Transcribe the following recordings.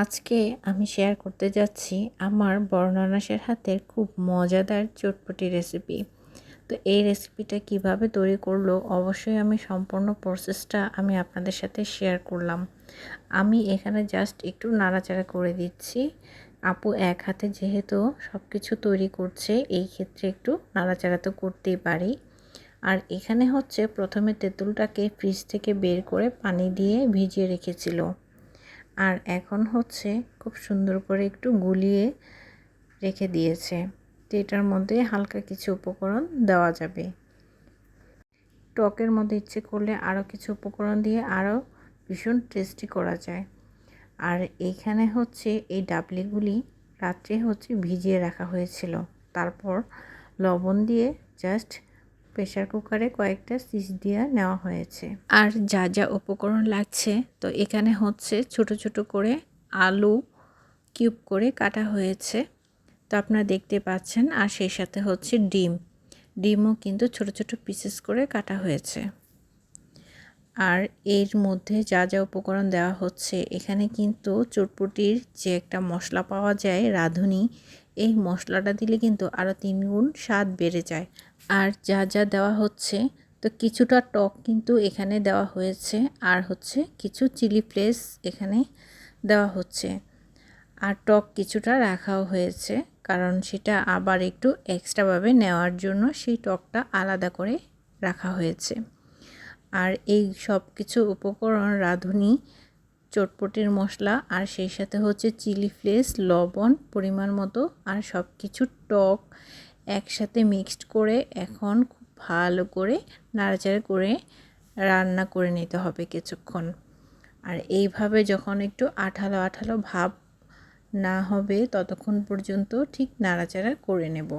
আজকে আমি শেয়ার করতে যাচ্ছি আমার বর্ণনাসের হাতের খুব মজাদার চটপটি রেসিপি তো এই রেসিপিটা কীভাবে তৈরি করল অবশ্যই আমি সম্পূর্ণ প্রসেসটা আমি আপনাদের সাথে শেয়ার করলাম। আমি এখানে জাস্ট একটু নাড়াচাড়া করে দিচ্ছি। আপু এক হাতে যেহেতু সব কিছু তৈরি করছে, এই ক্ষেত্রে একটু নাড়াচাড়া তো করতেই পারি। আর এখানে হচ্ছে প্রথমে তেঁতুলটাকে ফ্রিজ থেকে বের করে পানি দিয়ে ভিজিয়ে রেখেছিল। আর এখন হচ্ছে খুব সুন্দর করে একটু গুলিয়ে রেখে দিয়েছে। তো এটার মধ্যে হালকা কিছু উপকরণ দেওয়া যাবে। টকের মধ্যে ইচ্ছে করলে আরও কিছু উপকরণ দিয়ে আরও ভীষণ টেস্টি করা যায়। আর এইখানে হচ্ছে এই ডাবলিগুলি রাত্রে হচ্ছে ভিজিয়ে রাখা হয়েছিল। তারপর লবণ দিয়ে জাস্ট প্রেশার কুকারে কয়েকটা সিস দিয়ে নেওয়া হয়েছে। আর যা যা উপকরণ লাগছে, তো এখানে হচ্ছে ছোট ছোট করে আলু কিউব করে কাটা হয়েছে। তো আপনারা দেখতে পাচ্ছেন, আর সেই সাথে হচ্ছে ডিম। ডিমও কিন্তু ছোট ছোট পিসেস করে কাটা হয়েছে। আর এর মধ্যে যা যা উপকরণ দেওয়া হচ্ছে, এখানে কিন্তু চটপটির যে একটা মশলা পাওয়া যায়, রাঁধুনি, এই মশলাটা দিলে কিন্তু আরও তিন গুণ স্বাদ বেড়ে যায়। আর যা যা দেওয়া হচ্ছে, তো কিছুটা টক কিন্তু এখানে দেওয়া হয়েছে, আর হচ্ছে কিছু চিলি ফ্লেস এখানে দেওয়া হচ্ছে। আর টক কিছুটা রাখাও হয়েছে, কারণ সেটা আবার একটু এক্সট্রাভাবে নেওয়ার জন্য সেই টকটা আলাদা করে রাখা হয়েছে। আর এই সব কিছু উপকরণ রাঁধুনি, চটপটির মশলা আর সেই সাথে হচ্ছে চিলি ফ্লেস লবণ পরিমাণ মতো আর সব কিছু টক একসাথে মিক্সড করে এখন খুব ভালো করে নাড়াচাড়া করে রান্না করে নিতে হবে কিছুক্ষণ। আর এইভাবে যখন একটু আঠালো আঠালো ভাব না হবে ততক্ষণ পর্যন্ত ঠিক নাড়াচাড়া করে নেব।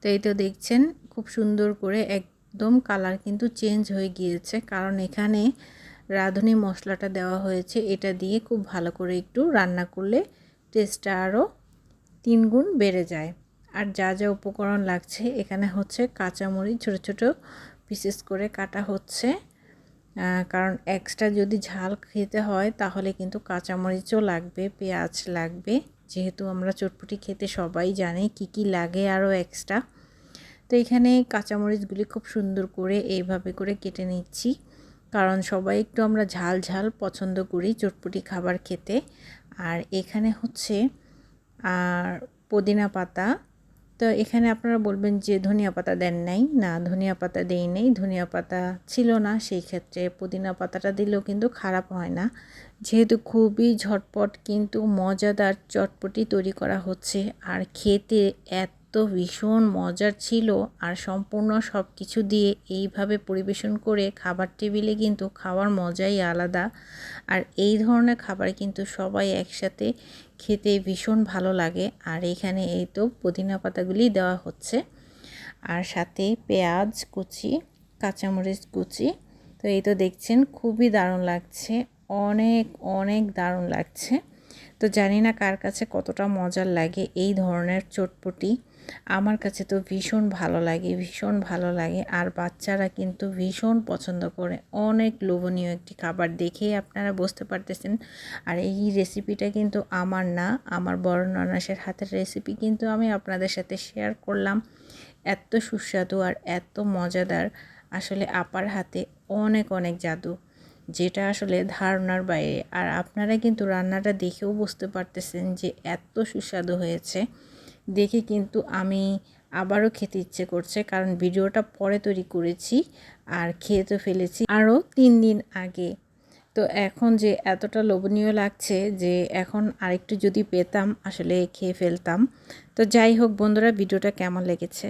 তো এই তো দেখছেন, খুব সুন্দর করে একদম কালার কিন্তু চেঞ্জ হয়ে গিয়েছে। কারণ এখানে রাঁধুনি মশলাটা দেওয়া হয়েছে। এটা দিয়ে খুব ভালো করে একটু রান্না করলে টেস্টটা আরও তিন গুণ বেড়ে যায়। আর যা যা উপকরণ লাগছে, এখানে হচ্ছে কাঁচামরিচ ছোটো ছোটো পিসেস করে কাটা হচ্ছে। কারণ এক্সট্রা যদি ঝাল খেতে হয়, তাহলে কিন্তু কাঁচামরিচও লাগবে, পেঁয়াজ লাগবে। যেহেতু আমরা চটপটি খেতে সবাই জানি কি কি লাগে আরও এক্সট্রা তো এখানে কাঁচামরিচগুলি খুব সুন্দর করে এইভাবে করে কেটে নিচ্ছি। কারণ সবাই একটু আমরা ঝাল ঝাল পছন্দ করি চটপটি খাবার খেতে। আর এখানে হচ্ছে, আর পুদিনা পাতা। তো এখানে আপনারা বলবেন যে ধনিয়া পাতা দেন নাই। না, ধনিয়া পাতা দেই নেই। ধনিয়া পাতা ছিল না, সেই ক্ষেত্রে পুদিনা পাতাটা দিলেও কিন্তু খারাপ হয় না। যেহেতু খুবই ঝটপট কিন্তু মজাদার চটপটি তৈরি করা হচ্ছে। আর খেতে এত ভীষণ মজার ছিল আর সম্পূর্ণ সব কিছু দিয়ে এইভাবে পরিবেশন করে খাবার টেবিলে কিন্তু খাওয়ার মজাই আলাদা। আর এই ধরনের খাবার কিন্তু সবাই একসাথে খেতে ভীষণ ভালো লাগে। আর এখানে এই তো পুদিনা পাতাগুলি দেওয়া হচ্ছে। আর সাথে পেঁয়াজ কুচি, কাঁচামরিচ কুচি। তো এই তো দেখছেন, খুবই দারুণ লাগছে। অনেক অনেক দারুণ লাগছে। তো জানি না কার কাছে কতটা মজার লাগে এই ধরনের চটপটি। আমার কাছে তো ভীষণ ভালো লাগে, ভীষণ ভালো লাগে। আর বাচ্চারা কিন্তু ভীষণ পছন্দ করে। অনেক লোভনীয় একটি খাবার দেখেই আপনারা বুঝতে পারতেছেন। আর এই রেসিপিটা কিন্তু আমার না, আমার বড় ননাসের হাতের রেসিপি কিন্তু আমি আপনাদের সাথে শেয়ার করলাম। এত সুস্বাদু আর এত মজাদার। আসলে আপার হাতে অনেক অনেক জাদু। যেটা আসলে ধারণার বাইরে। আর আপনারা কিন্তু রান্নাটা দেখেও বুঝতে পারতেছেন যে এত সুস্বাদু হয়েছে। দেখে কিন্তু আমি আবারও খেতে ইচ্ছে করছে, কারণ ভিডিওটা পরে তৈরি করেছি আর খেয়ে তো ফেলেছি আরও তিন দিন আগে। তো এখন যে এতটা লোভনীয় লাগছে যে এখন আরেকটু যদি পেতাম, আসলে খেয়ে ফেলতাম। তো যাই হোক বন্ধুরা, ভিডিওটা কেমন লেগেছে?